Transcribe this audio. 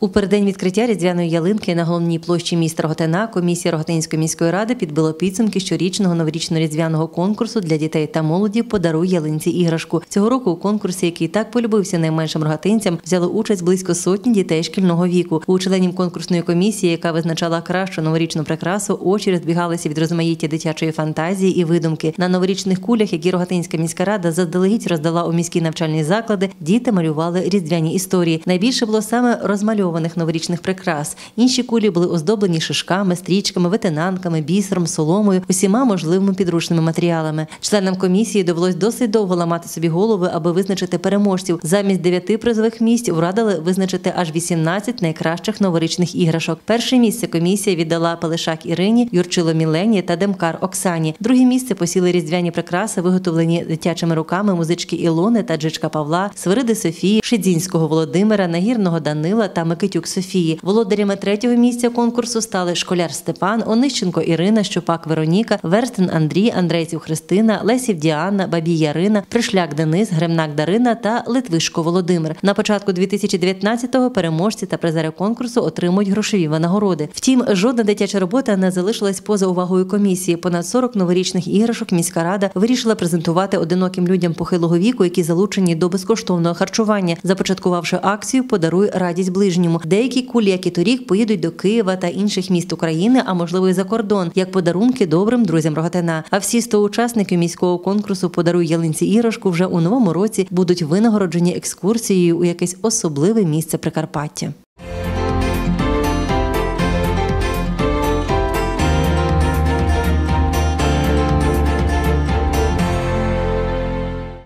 У переддень відкриття різдвяної ялинки на головній площі міста Рогатина комісія Рогатинської міської ради підбила підсумки щорічного новорічно-різдвяного конкурсу для дітей та молоді Подаруй ялинці іграшку. Цього року у конкурсі, який так полюбився найменшим рогатинцям, взяли участь близько сотні дітей шкільного віку. У членів конкурсної комісії, яка визначала кращу новорічну прикрасу, очі розбігалися від розмаїття дитячої фантазії і видумки. На новорічних кулях, які Рогатинська міська рада заздалегідь роздала у міські навчальні заклади, діти малювали різдвяні історії. Найбільше було саме розмальованих новорічних прикрас. Інші кулі були оздоблені шишками, стрічками, ветенанками, бісером, соломою, усіма можливими підручними матеріалами. Членам комісії довелось досить довго ламати собі голови, аби визначити переможців. Замість дев'яти призових місць врадили визначити аж 18 найкращих новорічних іграшок. Перше місце комісія віддала Пелешак Ірині, Юрчило Мілені та Демкар Оксані. Друге місце посіли різдвяні прикраси, виготовлені дитячими руками музички Ілони та Джичка Павла, Свириди Софії, Шидзінського Володимира, Нагірного Данила та Микитюк Софії. Володарями третього місця конкурсу стали школяр Степан, Онищенко Ірина, Щупак Вероніка, Верстин Андрій, Андрейців Христина, Лесів Діана, Бабій Ярина, Пришляк Денис, Гремнак Дарина та Литвишко Володимир. На початку 2019-го переможці та призери конкурсу отримують грошові винагороди. Втім, жодна дитяча робота не залишилась поза увагою комісії. Понад 40 новорічних іграшок міська рада вирішила презентувати одиноким людям похилого віку, які залучені до безкоштовного харчування, започаткувавши акцію Подаруй радість ближньому. Деякі кулі, як і торік, поїдуть до Києва та інших міст України, а можливо і за кордон, як подарунки добрим друзям Рогатина. А всі 100 учасників міського конкурсу Подаруй ялинці іграшку вже у новому році будуть винагороджені екскурсією у якесь особливе місце Прикарпаття.